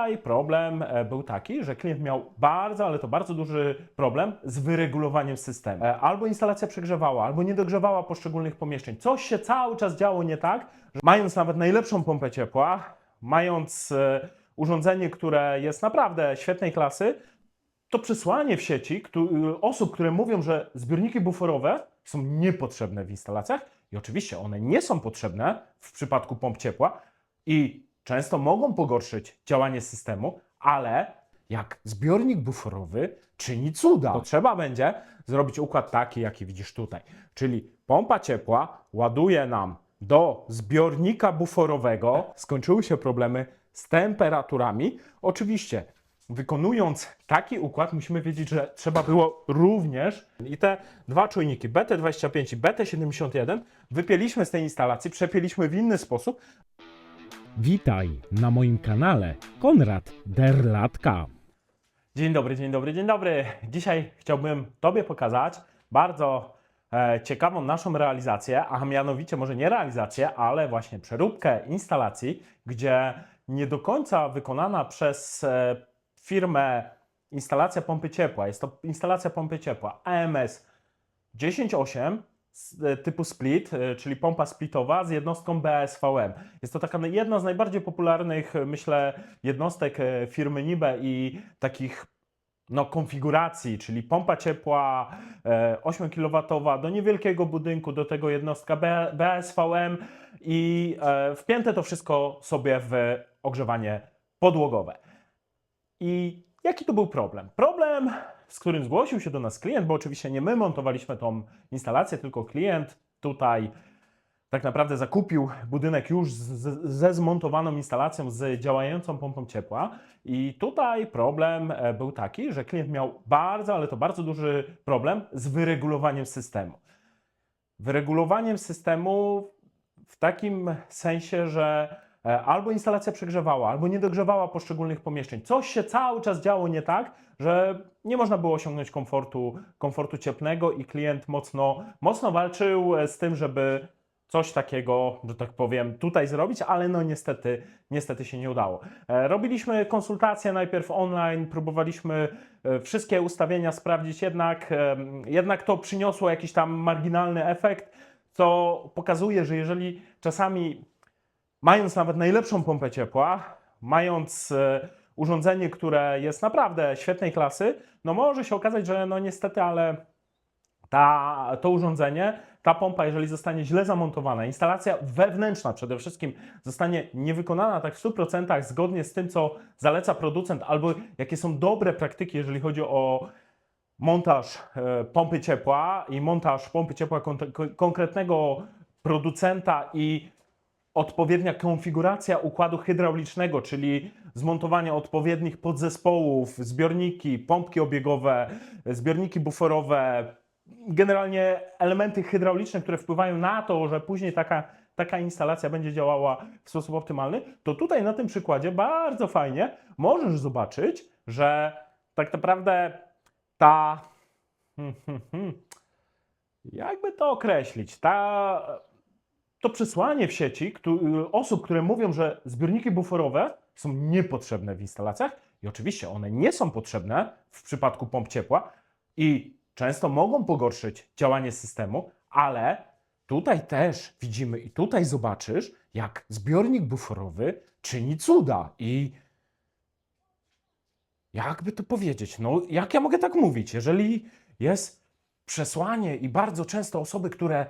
tutaj problem e, był taki, że klient miał bardzo, ale to bardzo duży problem z wyregulowaniem systemu. E, Albo instalacja przegrzewała, albo nie dogrzewała poszczególnych pomieszczeń. Coś się cały czas działo nie tak, że mając nawet najlepszą pompę ciepła, mając e, urządzenie, które jest naprawdę świetnej klasy, to przesłanie w sieci osób, które mówią, że zbiorniki buforowe są niepotrzebne w instalacjach i oczywiście one nie są potrzebne w przypadku pomp ciepła i często mogą pogorszyć działanie systemu, ale jak zbiornik buforowy czyni cuda, to trzeba będzie zrobić układ taki, jaki widzisz tutaj. Czyli pompa ciepła ładuje nam do zbiornika buforowego. Skończyły się problemy z temperaturami. Oczywiście Wykonując taki układ, musimy wiedzieć, że trzeba było również i te dwa czujniki BT25 i BT71 wypięliśmy z tej instalacji, przepięliśmy w inny sposób. Witaj na moim kanale Konrad Derlatka. Dzień dobry, dzień dobry, dzień dobry. Dzisiaj chciałbym Tobie pokazać bardzo e, ciekawą naszą realizację, a mianowicie może nie realizację, ale właśnie przeróbkę instalacji, gdzie nie do końca wykonana przez e, firmę instalacja pompy ciepła, jest to instalacja pompy ciepła AMS 10.8 e, typu split, e, czyli pompa splitowa z jednostką BSVM. Jest to taka jedna z najbardziej popularnych, e, myślę, jednostek e, firmy Nibe i takich no, konfiguracji, czyli pompa ciepła e, 8 kW do niewielkiego budynku, do tego jednostka BSVM i e, wpięte to wszystko sobie w ogrzewanie podłogowe. I jaki to był problem? Problem, z którym zgłosił się do nas klient, bo oczywiście nie my montowaliśmy tą instalację, tylko klient tutaj tak naprawdę zakupił budynek już z, ze zmontowaną instalacją, z działającą pompą ciepła. I tutaj problem e, był taki, że klient miał bardzo, ale to bardzo duży problem z wyregulowaniem systemu. Wyregulowaniem systemu w takim sensie, że albo instalacja przegrzewała, albo nie dogrzewała poszczególnych pomieszczeń. Coś się cały czas działo nie tak, że nie można było osiągnąć komfortu, komfortu cieplnego i klient mocno, mocno walczył e, z tym, żeby coś takiego, że tak powiem, tutaj zrobić, ale no niestety, niestety się nie udało. E, Robiliśmy konsultacje najpierw online, próbowaliśmy e, wszystkie ustawienia sprawdzić, jednak, jednak to przyniosło jakiś tam marginalny efekt, co pokazuje, że jeżeli czasami mając nawet najlepszą pompę ciepła, mając e, urządzenie, które jest naprawdę świetnej klasy, no może się okazać, że no niestety, ale ta, to urządzenie, ta pompa, jeżeli zostanie źle zamontowana, instalacja wewnętrzna przede wszystkim zostanie niewykonana tak w 100% zgodnie z tym, co zaleca producent, albo jakie są dobre praktyki, jeżeli chodzi o montaż e, pompy ciepła i montaż pompy ciepła kon- kon- konkretnego producenta i odpowiednia konfiguracja układu hydraulicznego, czyli zmontowanie odpowiednich podzespołów, zbiorniki, pompki obiegowe, zbiorniki buforowe, generalnie elementy hydrauliczne, które wpływają na to, że później taka, taka instalacja będzie działała w sposób optymalny, to tutaj na tym przykładzie bardzo fajnie możesz zobaczyć, że tak naprawdę ta. Jakby to określić? Ta, to przesłanie w sieci osób, które mówią, że zbiorniki buforowe są niepotrzebne w instalacjach i oczywiście one nie są potrzebne w przypadku pomp ciepła i często mogą pogorszyć działanie systemu, ale tutaj też widzimy i tutaj zobaczysz, jak zbiornik buforowy czyni cuda i jakby to powiedzieć, no jak ja mogę tak mówić, jeżeli jest przesłanie i bardzo często osoby, które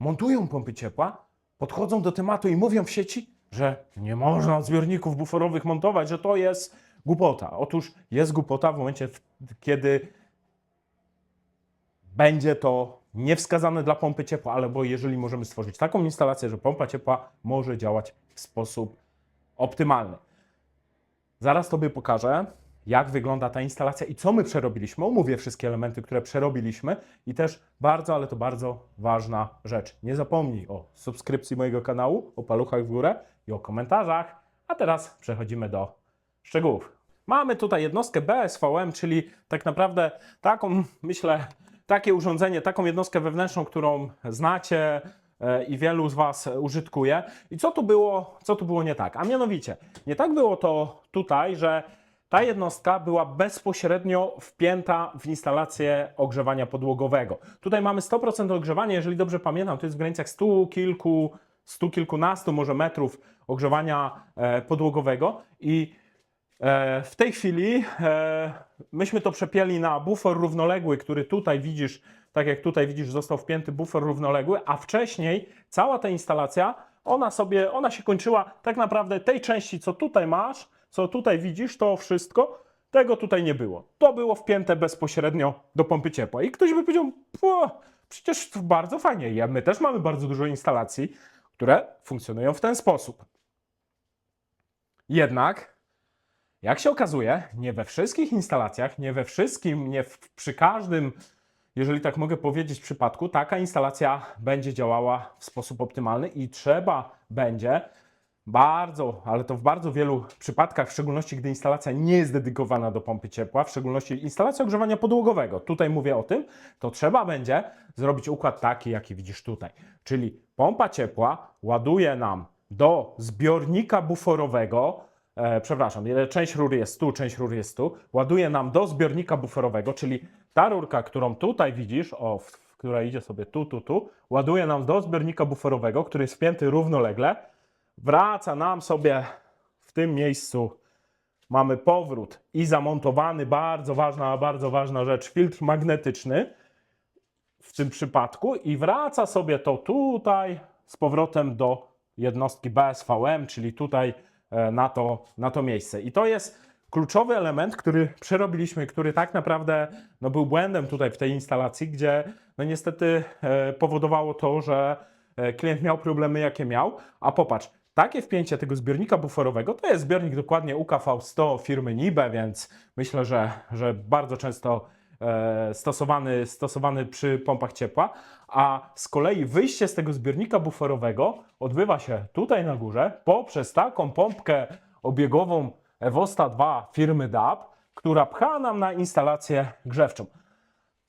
montują pompy ciepła, podchodzą do tematu i mówią w sieci, że nie można zbiorników buforowych montować, że to jest głupota. Otóż jest głupota w momencie, kiedy będzie to niewskazane dla pompy ciepła, albo jeżeli możemy stworzyć taką instalację, że pompa ciepła może działać w sposób optymalny. Zaraz Tobie pokażę, jak wygląda ta instalacja i co my przerobiliśmy. Omówię wszystkie elementy, które przerobiliśmy i też bardzo, ale to bardzo ważna rzecz. Nie zapomnij o subskrypcji mojego kanału, o paluchach w górę i o komentarzach. A teraz przechodzimy do szczegółów. Mamy tutaj jednostkę BSVM, czyli tak naprawdę taką, myślę, takie urządzenie, taką jednostkę wewnętrzną, którą znacie, e, i wielu z Was użytkuje. I co tu było, co tu było nie tak? A mianowicie, nie tak było to tutaj, że ta jednostka była bezpośrednio wpięta w instalację ogrzewania podłogowego. Tutaj mamy 100% ogrzewania, jeżeli dobrze pamiętam, to jest w granicach 100 kilku, 100 kilkunastu może metrów ogrzewania e, podłogowego i e, w tej chwili e, myśmy to przepięli na bufor równoległy, który tutaj widzisz, tak jak tutaj widzisz, został wpięty bufor równoległy, a wcześniej cała ta instalacja, ona sobie, ona się kończyła tak naprawdę tej części, co tutaj masz, co tutaj widzisz, to wszystko, tego tutaj nie było. To było wpięte bezpośrednio do pompy ciepła. I ktoś by powiedział, "Po, przecież bardzo fajnie. Ja- My też mamy bardzo dużo instalacji, które funkcjonują w ten sposób. Jednak, jak się okazuje, nie we wszystkich instalacjach, nie we wszystkim, nie w, przy każdym, jeżeli tak mogę powiedzieć, przypadku, taka instalacja będzie działała w sposób optymalny i trzeba będzie bardzo, ale to w bardzo wielu przypadkach, w szczególności gdy instalacja nie jest dedykowana do pompy ciepła, w szczególności instalacja ogrzewania podłogowego, tutaj mówię o tym, to trzeba będzie zrobić układ taki, jaki widzisz tutaj. Czyli pompa ciepła ładuje nam do zbiornika buforowego, e, przepraszam, e, część rur jest tu, część rur jest tu, ładuje nam do zbiornika buforowego, czyli ta rurka, którą tutaj widzisz, o, która idzie sobie tu, tu, tu, ładuje nam do zbiornika buforowego, który jest wpięty równolegle, wraca nam sobie w tym miejscu mamy powrót i zamontowany, bardzo ważna, bardzo ważna rzecz, filtr magnetyczny w tym przypadku i wraca sobie to tutaj z powrotem do jednostki BSVM, czyli tutaj e, na to, na to miejsce. I to jest kluczowy element, który przerobiliśmy, który tak naprawdę no, był błędem tutaj w tej instalacji, gdzie no niestety e, powodowało to, że e, klient miał problemy, jakie miał. A popatrz, takie wpięcie tego zbiornika buforowego to jest zbiornik dokładnie UKV100 firmy Nibe, więc myślę, że, że bardzo często e, stosowany, stosowany przy pompach ciepła. A z kolei wyjście z tego zbiornika buforowego odbywa się tutaj na górze poprzez taką pompkę obiegową Evosta 2 firmy DAP, która pcha nam na instalację grzewczą.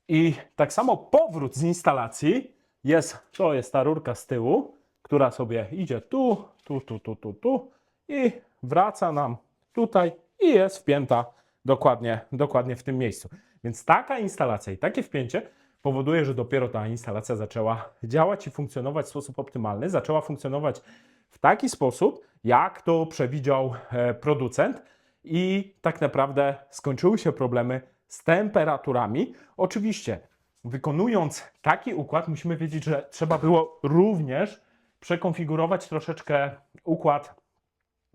I tak samo powrót z instalacji jest, to jest ta rurka z tyłu, która sobie idzie tu, tu, tu, tu, tu, tu i wraca nam tutaj i jest wpięta dokładnie, dokładnie w tym miejscu. Więc taka instalacja i takie wpięcie powoduje, że dopiero ta instalacja zaczęła działać i funkcjonować w sposób optymalny, zaczęła funkcjonować w taki sposób, jak to przewidział e, producent i tak naprawdę skończyły się problemy z temperaturami. Oczywiście, wykonując taki układ, musimy wiedzieć, że trzeba było również przekonfigurować troszeczkę układ,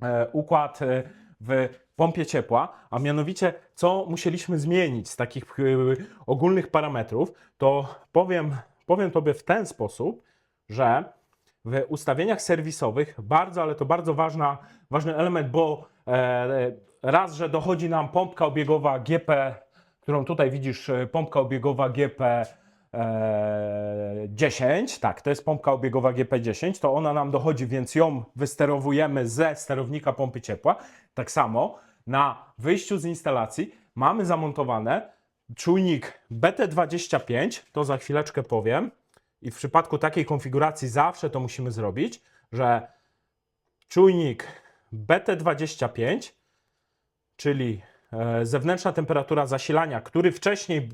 e, układ e, w pompie ciepła, a mianowicie co musieliśmy zmienić z takich e, ogólnych parametrów, to powiem, powiem Tobie w ten sposób, że w ustawieniach serwisowych bardzo, ale to bardzo ważna, ważny element, bo raz, że dochodzi nam pompka obiegowa GP, którą tutaj widzisz, pompka obiegowa GP 10, tak, to jest pompka obiegowa GP10, to ona nam dochodzi, więc ją wysterowujemy ze sterownika pompy ciepła. Tak samo na wyjściu z instalacji mamy zamontowane czujnik BT25, to za chwileczkę powiem. I w przypadku takiej konfiguracji zawsze to musimy zrobić, że czujnik BT25, czyli e, zewnętrzna temperatura zasilania, który wcześniej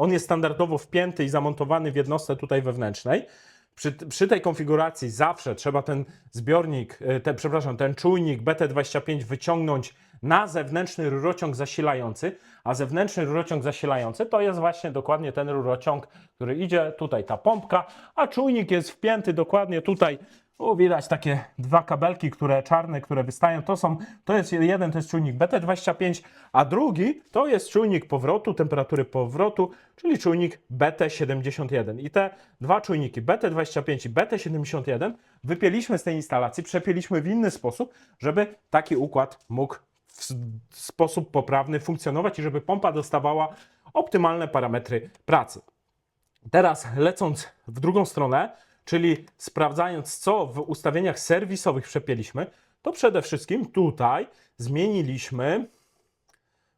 on jest standardowo wpięty i zamontowany w jednostce tutaj wewnętrznej. Przy, przy tej konfiguracji zawsze trzeba ten zbiornik, e, ten, przepraszam, ten czujnik BT25 wyciągnąć na zewnętrzny rurociąg zasilający, a zewnętrzny rurociąg zasilający to jest właśnie dokładnie ten rurociąg, który idzie, tutaj ta pompka, a czujnik jest wpięty dokładnie tutaj. O, widać takie dwa kabelki, które czarne, które wystają. To są, to jest jeden, to jest czujnik BT25, a drugi to jest czujnik powrotu, temperatury powrotu, czyli czujnik BT71. I te dwa czujniki BT25 i BT71 wypięliśmy z tej instalacji, przepięliśmy w inny sposób, żeby taki układ mógł w sposób poprawny funkcjonować i żeby pompa dostawała optymalne parametry pracy. Teraz lecąc w drugą stronę, czyli sprawdzając, co w ustawieniach serwisowych przepięliśmy, to przede wszystkim tutaj zmieniliśmy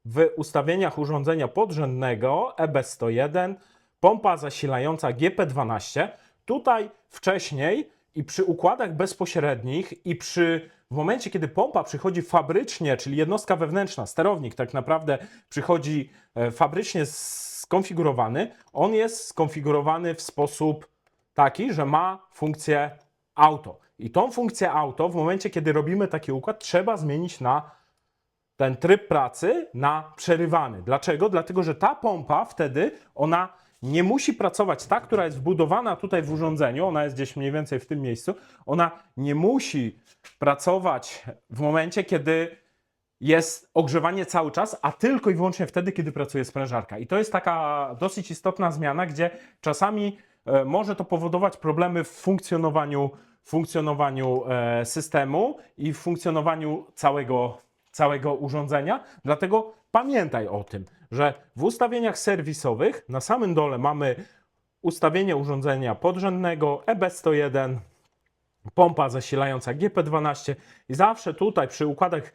w ustawieniach urządzenia podrzędnego E EB101 pompa zasilająca GP12. tutaj wcześniej i przy układach bezpośrednich i przy w momencie, kiedy pompa przychodzi fabrycznie, czyli jednostka wewnętrzna, sterownik tak naprawdę przychodzi e, fabrycznie skonfigurowany, on jest skonfigurowany w sposób taki, że ma funkcję auto. I tą funkcję auto w momencie, kiedy robimy taki układ, trzeba zmienić na ten tryb pracy na przerywany. Dlaczego? Dlatego, że ta pompa wtedy ona nie musi pracować, ta, która jest wbudowana tutaj w urządzeniu, ona jest gdzieś mniej więcej w tym miejscu, ona nie musi pracować w momencie, kiedy jest ogrzewanie cały czas, a tylko i wyłącznie wtedy, kiedy pracuje sprężarka. I to jest taka dosyć istotna zmiana, gdzie czasami może to powodować problemy w funkcjonowaniu, funkcjonowaniu e, systemu i w funkcjonowaniu całego, całego urządzenia. Dlatego pamiętaj o tym, że w ustawieniach serwisowych na samym dole mamy ustawienie urządzenia podrzędnego E EB101, pompa zasilająca GP12 i zawsze tutaj przy układach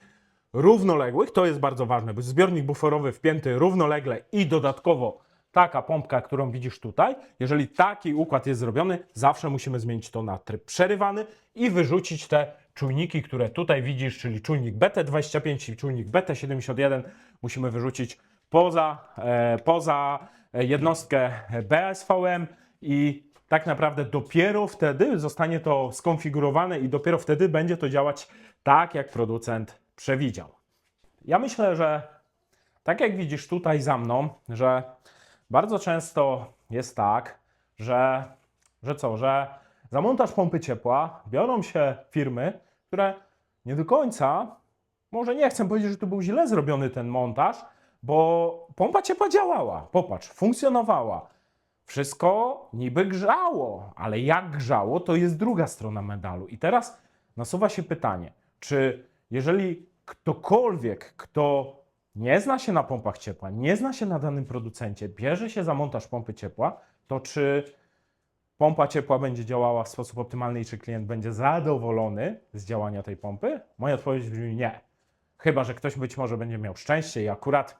równoległych, to jest bardzo ważne, bo zbiornik buforowy wpięty równolegle i dodatkowo taka pompka, którą widzisz tutaj, jeżeli taki układ jest zrobiony, zawsze musimy zmienić to na tryb przerywany i wyrzucić te czujniki, które tutaj widzisz, czyli czujnik BT25 i czujnik BT71 musimy wyrzucić poza, e, poza e, jednostkę BSVM i tak naprawdę dopiero wtedy zostanie to skonfigurowane i dopiero wtedy będzie to działać tak, jak producent przewidział. Ja myślę, że tak jak widzisz tutaj za mną, że bardzo często jest tak, że, że co, że za montaż pompy ciepła biorą się firmy, które nie do końca, może nie chcę powiedzieć, że to był źle zrobiony ten montaż, bo pompa ciepła działała, popatrz, funkcjonowała. Wszystko niby grzało, ale jak grzało, to jest druga strona medalu. I teraz nasuwa się pytanie, czy jeżeli ktokolwiek, kto nie zna się na pompach ciepła, nie zna się na danym producencie, bierze się za montaż pompy ciepła, to czy pompa ciepła będzie działała w sposób optymalny i czy klient będzie zadowolony z działania tej pompy? Moja odpowiedź brzmi nie. Chyba, że ktoś być może będzie miał szczęście i akurat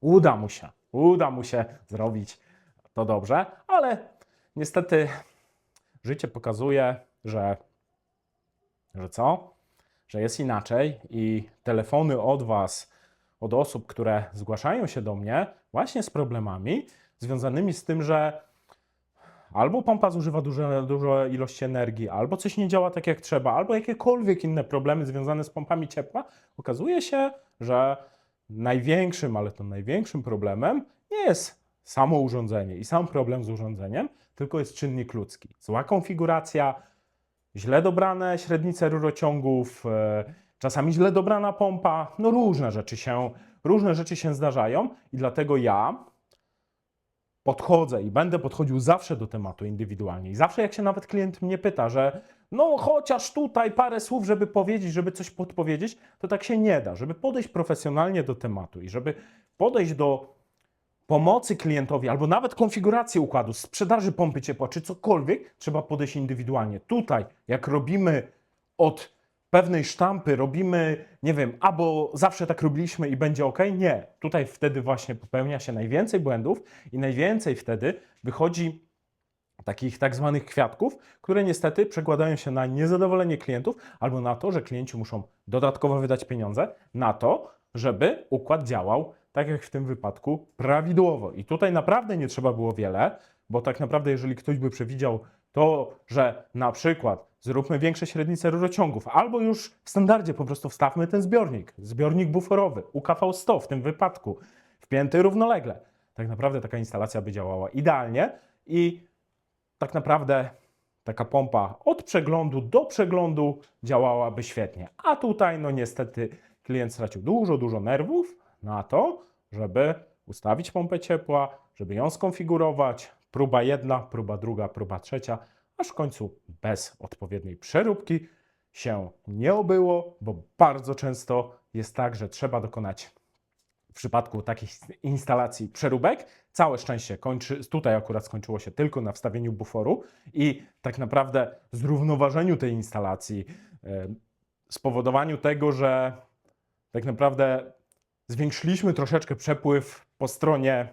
uda mu się, uda mu się zrobić to dobrze, ale niestety życie pokazuje, że, że co? Że jest inaczej i telefony od Was, od osób, które zgłaszają się do mnie właśnie z problemami związanymi z tym, że albo pompa zużywa duże, duże ilości energii, albo coś nie działa tak jak trzeba, albo jakiekolwiek inne problemy związane z pompami ciepła, okazuje się, że największym, ale to największym problemem nie jest samo urządzenie i sam problem z urządzeniem, tylko jest czynnik ludzki. Zła konfiguracja, źle dobrane średnice rurociągów, e, czasami źle dobrana pompa, no różne rzeczy się, różne rzeczy się zdarzają i dlatego ja podchodzę i będę podchodził zawsze do tematu indywidualnie. I zawsze jak się nawet klient mnie pyta, że no chociaż tutaj parę słów, żeby powiedzieć, żeby coś podpowiedzieć, to tak się nie da. Żeby podejść profesjonalnie do tematu i żeby podejść do pomocy klientowi albo nawet konfiguracji układu, sprzedaży pompy ciepła czy cokolwiek, trzeba podejść indywidualnie. Tutaj, jak robimy od pewnej sztampy, robimy, nie wiem, albo zawsze tak robiliśmy i będzie ok, nie. Tutaj wtedy właśnie popełnia się najwięcej błędów i najwięcej wtedy wychodzi takich tak zwanych kwiatków, które niestety przekładają się na niezadowolenie klientów albo na to, że klienci muszą dodatkowo wydać pieniądze na to, żeby układ działał tak jak w tym wypadku prawidłowo. I tutaj naprawdę nie trzeba było wiele, bo tak naprawdę jeżeli ktoś by przewidział to, że na przykład zróbmy większe średnice rurociągów, albo już w standardzie po prostu wstawmy ten zbiornik, zbiornik buforowy, UKV100 w tym wypadku, wpięty równolegle. Tak naprawdę taka instalacja by działała idealnie i tak naprawdę taka pompa od przeglądu do przeglądu działałaby świetnie. A tutaj, no niestety, klient stracił dużo, dużo nerwów na to, żeby ustawić pompę ciepła, żeby ją skonfigurować. Próba jedna, próba druga, próba trzecia, aż w końcu bez odpowiedniej przeróbki się nie obyło, bo bardzo często jest tak, że trzeba dokonać w przypadku takich instalacji przeróbek. Całe szczęście kończy, tutaj akurat skończyło się tylko na wstawieniu buforu i tak naprawdę zrównoważeniu tej instalacji, e, spowodowaniu tego, że tak naprawdę zwiększyliśmy troszeczkę przepływ po stronie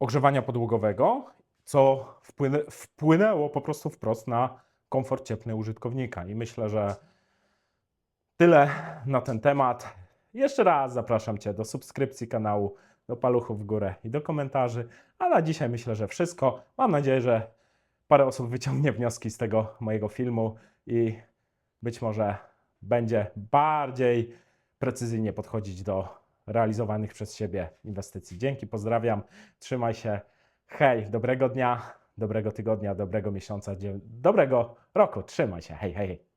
ogrzewania podłogowego, co wpłynę, wpłynęło po prostu wprost na komfort cieplny użytkownika. I myślę, że tyle na ten temat. Jeszcze raz zapraszam Cię do subskrypcji kanału, do paluchów w górę i do komentarzy. A na dzisiaj myślę, że wszystko. Mam nadzieję, że parę osób wyciągnie wnioski z tego mojego filmu i być może będzie bardziej precyzyjnie podchodzić do realizowanych przez siebie inwestycji. Dzięki, pozdrawiam, trzymaj się. Hej, dobrego dnia, dobrego tygodnia, dobrego miesiąca, dobrego roku. Trzymaj się. Hej. hej.